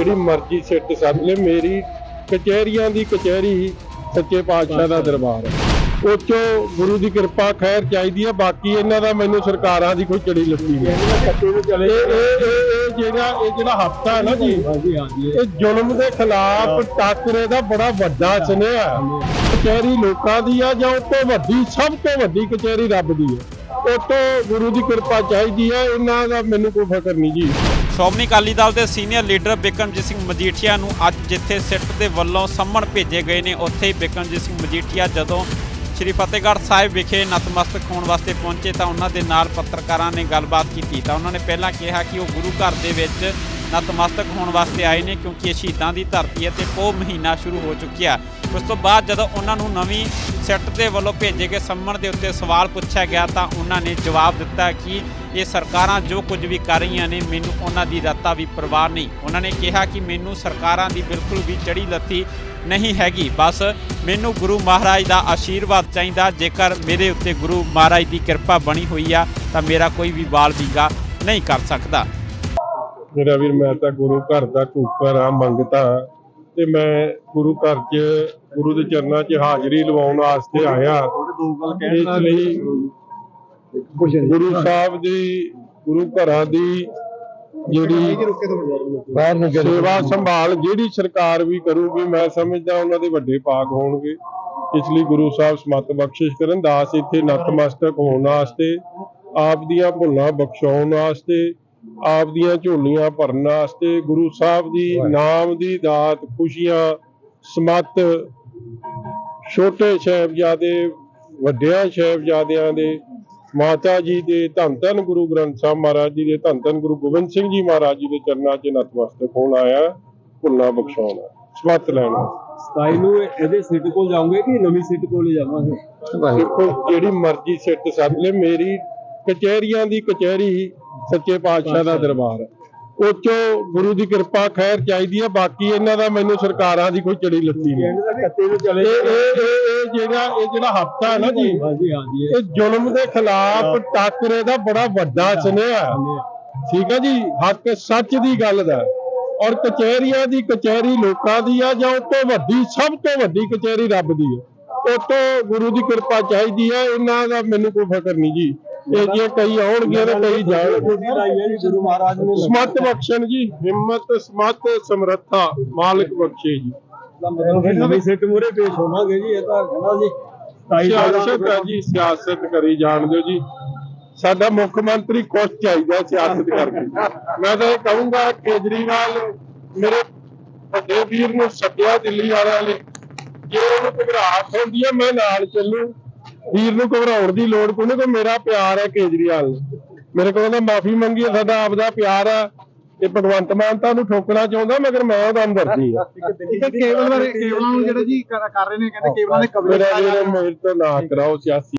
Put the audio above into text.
ਜਿਹੜੀ ਮਰਜ਼ੀ ਸਿੱਟ ਸੱਦ ਲੈ ਮੇਰੀ ਕਚਹਿਰੀਆਂ ਦੀ ਕਚਹਿਰੀ ਸੱਚੇ ਪਾਤਸ਼ਾਹ ਦਾ ਦਰਬਾਰ ਹੈ। ਉਹ 'ਚੋਂ ਗੁਰੂ ਦੀ ਕਿਰਪਾ ਖੈਰ ਚਾਹੀਦੀ ਹੈ ਬਾਕੀ ਇਹਨਾਂ ਦਾ ਮੈਨੂੰ ਸਰਕਾਰਾਂ ਦੀ ਕੋਈ ਚੜੀ ਲੱਗੀ ਨਹੀਂ। ਇਹ ਇਹ ਜਿਹੜਾ ਇਹ ਜਿਹੜਾ ਹਫਤਾ ਹੈ ਨਾ ਜੀ ਇਹ ਜ਼ੁਲਮ ਦੇ ਖਿਲਾਫ ਟਾਕਰੇ ਦਾ ਬੜਾ ਵੱਡਾ ਸੁਨੇਹਾ ਕਚਹਿਰੀ ਲੋਕਾਂ ਦੀ ਆ ਜਾਂ ਉਹ ਤੋਂ ਵੱਡੀ ਸਭ ਤੋਂ ਵੱਡੀ ਕਚਹਿਰੀ ਰੱਬ ਦੀ ਹੈ। ਉਹ ਤੋਂ ਗੁਰੂ ਦੀ ਕਿਰਪਾ ਚਾਹੀਦੀ ਹੈ ਇਹਨਾਂ ਦਾ ਮੈਨੂੰ ਕੋਈ ਫਕਰ ਨਹੀਂ ਜੀ। ਸ਼੍ਰੋਮਣੀ ਅਕਾਲੀ ਦਲ ਦੇ ਸੀਨੀਅਰ ਲੀਡਰ ਬਿਕਰਮਜੀਤ ਸਿੰਘ ਮਜੀਠੀਆ ਨੂੰ ਅੱਜ ਜਿੱਥੇ ਸਿੱਟ ਦੇ ਵੱਲੋਂ ਸੰਮਣ ਭੇਜੇ ਗਏ ਨੇ, ਉੱਥੇ ਹੀ ਬਿਕਰਮਜੀਤ ਸਿੰਘ ਮਜੀਠੀਆ ਜਦੋਂ ਸ਼੍ਰੀ ਫਤਿਹਗੜ੍ਹ ਸਾਹਿਬ ਵਿਖੇ ਨਤਮਸਤਕ ਹੋਣ ਵਾਸਤੇ ਪਹੁੰਚੇ ਤਾਂ ਉਹਨਾਂ ਦੇ ਨਾਲ ਪੱਤਰਕਾਰਾਂ ਨੇ ਗੱਲਬਾਤ ਕੀਤੀ। ਤਾਂ ਉਹਨਾਂ ਨੇ ਪਹਿਲਾਂ ਕਿਹਾ ਕਿ ਉਹ ਗੁਰੂ ਘਰ ਦੇ ਵਿੱਚ ਨਤਮਸਤਕ ਹੋਣ ਵਾਸਤੇ ਆਏ ਨੇ ਕਿਉਂਕਿ ਇਹ ਸ਼ਹੀਦਾਂ ਦੀ ਧਰਤੀ ਹੈ ਤੇ ਪੋਹ ਮਹੀਨਾ ਸ਼ੁਰੂ ਹੋ ਚੁੱਕਿਆ। ਉਸ ਤੋਂ ਬਾਅਦ ਜਦੋਂ ਉਹਨਾਂ ਨੂੰ ਨਵੀਂ ਸਿੱਟ ਦੇ ਵੱਲੋਂ ਭੇਜੇ ਗਏ ਸੰਮਣ ਦੇ ਉੱਤੇ ਸਵਾਲ ਪੁੱਛਿਆ ਗਿਆ ਤਾਂ ਉਹਨਾਂ ਨੇ ਜਵਾਬ ਦਿੱਤਾ ਕਿ ਇਹ ਸਰਕਾਰਾਂ ਜੋ ਕੁਝ ਵੀ ਕਰ ਰਹੀਆਂ ਨੇ ਮੈਨੂੰ ਉਹਨਾਂ ਦੀ ਰੱਤਾ ਵੀ ਪਰਵਾਹ ਨਹੀਂ। ਉਹਨਾਂ ਨੇ ਕਿਹਾ ਕਿ ਮੈਨੂੰ ਸਰਕਾਰਾਂ ਦੀ ਬਿਲਕੁਲ ਵੀ ਚੜੀ ਲੱਤੀ ਨਹੀਂ ਹੈਗੀ। ਬਸ ਮੈਨੂੰ ਗੁਰੂ ਮਹਾਰਾਜ ਦਾ ਆਸ਼ੀਰਵਾਦ ਚਾਹੀਦਾ। ਜੇਕਰ ਮੇਰੇ ਉੱਤੇ ਗੁਰੂ ਮਹਾਰਾਜ ਦੀ ਕਿਰਪਾ ਬਣੀ ਹੋਈ ਆ ਤਾਂ ਮੇਰਾ ਕੋਈ ਵੀ ਬਾਲ ਵੀਗਾ ਨਹੀਂ ਕਰ ਸਕਦਾ। ਮੇਰਾ ਵੀਰ ਮੈਂ ਤਾਂ ਗੁਰੂ ਘਰ ਦਾ ਕੂਕਰ ਆ ਮੰਗਤਾ ਤੇ ਮੈਂ ਗੁਰੂ ਘਰ 'ਚ ਗੁਰੂ ਦੇ ਚਰਨਾਂ 'ਚ ਹਾਜ਼ਰੀ ਲਵਾਉਣ ਵਾਸਤੇ ਆਇਆ। ਦੋ ਗੱਲ ਇਸ ਲਈ ਗੁਰੂ ਸਾਹਿਬ ਦੀ ਗੁਰੂ ਘਰਾਂ ਦੀ ਜਿਹੜੀ ਬਾਹਰ ਨੂੰ ਸੇਵਾ ਸੰਭਾਲ ਜਿਹੜੀ ਸਰਕਾਰ ਵੀ ਕਰੂਗੀ ਮੈਂ ਸਮਝਦਾ ਉਹਨਾਂ ਦੇ ਵੱਡੇ ਪਾਕ ਹੋਣਗੇ। ਇਸ ਲਈ ਗੁਰੂ ਸਾਹਿਬ ਸਮਤ ਬਖਸ਼ਿਸ਼ ਕਰਨ। ਦਾਸ ਇੱਥੇ ਨਤਮਸਤਕ ਹੋਣ ਵਾਸਤੇ ਆਪ ਦੀਆਂ ਭੁੱਲਾਂ ਬਖਸ਼ਾਉਣ ਵਾਸਤੇ ਆਪ ਦੀਆਂ ਝੋਲੀਆਂ ਭਰਨ ਵਾਸਤੇ ਗੁਰੂ ਸਾਹਿਬ ਦੀ ਨਾਮ ਦੀ ਦਾਤ ਖੁਸ਼ੀਆਂ ਸਮਤ ਛੋਟੇ ਸਾਹਿਬਜ਼ਾਦੇ ਵੱਡਿਆਂ ਸਾਹਿਬਜ਼ਾਦਿਆਂ ਦੇ ਮਾਤਾ ਜੀ ਦੇ ਧੰਨ ਧੰਨ ਗੁਰੂ ਗ੍ਰੰਥ ਸਾਹਿਬ ਮਹਾਰਾਜ ਜੀ ਦੇ ਧੰਨ ਧੰਨ ਗੁਰੂ ਗੋਬਿੰਦ ਸਿੰਘ ਜੀ ਮਹਾਰਾਜ ਜੀ ਦੇ ਚਰਨਾਂ 'ਚ ਨਤਮਸਤਕ ਹੋਣ ਆਇਆ ਭੁੱਲਾਂ ਬਖਸ਼ਾਉਣਾ ਸਮਤ ਲੈਣਾ ਸਤਾਈ ਨੂੰ ਇਹਦੇ ਸਿੱਟ ਕੋਲ ਜਾਓਗੇ ਕਿ ਨਵੀਂ ਸਿੱਟ ਕੋਲ ਹੀ ਜਾਵਾਂਗੇ? ਦੇਖੋ ਜਿਹੜੀ ਮਰਜ਼ੀ ਸਿੱਟ ਸੱਦ ਲੈ ਮੇਰੀ ਕਚਹਿਰੀਆਂ ਦੀ ਕਚਹਿਰੀ ਸੱਚੇ ਪਾਤਸ਼ਾਹ ਦਾ ਦਰਬਾਰ ਹੈ। ਉਹ 'ਚੋਂ ਗੁਰੂ ਦੀ ਕਿਰਪਾ ਖੈਰ ਚਾਹੀਦੀ ਹੈ ਬਾਕੀ ਇਹਨਾਂ ਦਾ ਮੈਨੂੰ ਸਰਕਾਰਾਂ ਦੀ ਕੋਈ ਚੜੀ ਲੱਗੀ ਨਹੀਂ। ਇਹ ਇਹ ਜਿਹੜਾ ਇਹ ਜਿਹੜਾ ਹਫਤਾ ਹੈ ਨਾ ਜੀ ਇਹ ਜ਼ੁਲਮ ਦੇ ਖਿਲਾਫ ਟਾਕਰੇ ਦਾ ਬੜਾ ਵੱਡਾ ਸੁਨੇਹਾ ਠੀਕ ਹੈ ਜੀ ਹੱਕ ਸੱਚ ਦੀ ਗੱਲ ਦਾ ਔਰ ਕਚਹਿਰੀਆਂ ਦੀ ਕਚਹਿਰੀ ਲੋਕਾਂ ਦੀ ਆ ਜਾਂ ਉਹ ਤੋਂ ਵੱਡੀ ਸਭ ਤੋਂ ਵੱਡੀ ਕਚਹਿਰੀ ਰੱਬ ਦੀ ਹੈ। ਉਹ ਤੋਂ ਗੁਰੂ ਦੀ ਕਿਰਪਾ ਚਾਹੀਦੀ ਹੈ ਇਹਨਾਂ ਦਾ ਮੈਨੂੰ ਕੋਈ ਫਕਰ ਨਹੀਂ ਜੀ। ਇਹ ਜੇ ਕਈ ਆਉਣਗੇ ਤੇ ਕਈ ਜਾਣਗੇ ਗੁਰੂ ਮਹਾਰਾਜ ਨੇ ਸਮਤ ਬਖਸ਼ਣ ਜੀ ਹਿੰਮਤ ਸਮਤ ਸਮਰੱਥਾ ਮਾਲਕ ਬਖਸ਼ੇ ਜੀ। ਮਤਲਬ ਫਿਰ ਨਵੀਂ ਸਿੱਟ ਮੂਰੇ ਪੇਸ਼ ਹੋਵਾਂਗੇ ਜੀ ਇਹ ਤਾਂ ਕਹਿੰਦਾ ਜੀ 27 ਸਿਆਸਤ ਹੈ ਜੀ ਸਿਆਸਤ ਕਰੀ ਜਾਣ ਦਿਓ ਜੀ। ਸਾਡਾ ਮੁੱਖ ਮੰਤਰੀ ਕੁਛ ਚਾਹੀਦਾ ਸਿਆਸਤ ਕਰਕੇ। ਮੈਂ ਤਾਂ ਇਹ ਕਹੂੰਗਾ ਕੇਜਰੀਵਾਲ ਮੇਰੇ ਵੱਡੇ ਵੀਰ ਨੂੰ ਸੱਦਿਆ ਦਿੱਲੀ ਵਾਲਿਆਂ ਨੇ। ਜੇ ਉਹਨੂੰ ਘਬਰਾਹਟ ਹੁੰਦੀ ਹੈ ਮੈਂ ਨਾਲ ਚੱਲੂ। ਵੀਰ ਨੂੰ ਘਬਰਾਉਣ ਦੀ ਲੋੜ ਕੋਈ ਨਹੀਂ ਕਿ ਮੇਰਾ ਪਿਆਰ ਹੈ ਕੇਜਰੀਵਾਲ। ਮੇਰੇ ਕੋਲ ਤਾਂ ਮਾਫੀ ਮੰਗੀ ਹੈ ਸਾਡਾ ਆਪਦਾ ਪਿਆਰ ਆ ਇਹ ਭਗਵੰਤ ਮਾਨ ਤਾਂ ਉਹਨੂੰ ਠੋਕਣਾ ਚਾਹੁੰਦਾ ਮਗਰ ਮੈਂ ਉਹਦਾ ਅੰਦਰਦੀ ਆ ਇੱਕ ਕੇਬਲ ਬਾਰੇ ਕੇਬਲਾਂ ਨੂੰ ਜਿਹੜਾ ਜੀ ਕਰ ਰਹੇ ਨੇ ਕਹਿੰਦੇ ਕੇਬਲਾਂ ਦੇ ਕਬਜ਼ੇ ਮੇਰਾ ਵੀਰ ਮੇਰੇ ਤੋਂ ਨਾ ਕਰਾਓ ਸਿਆਸੀ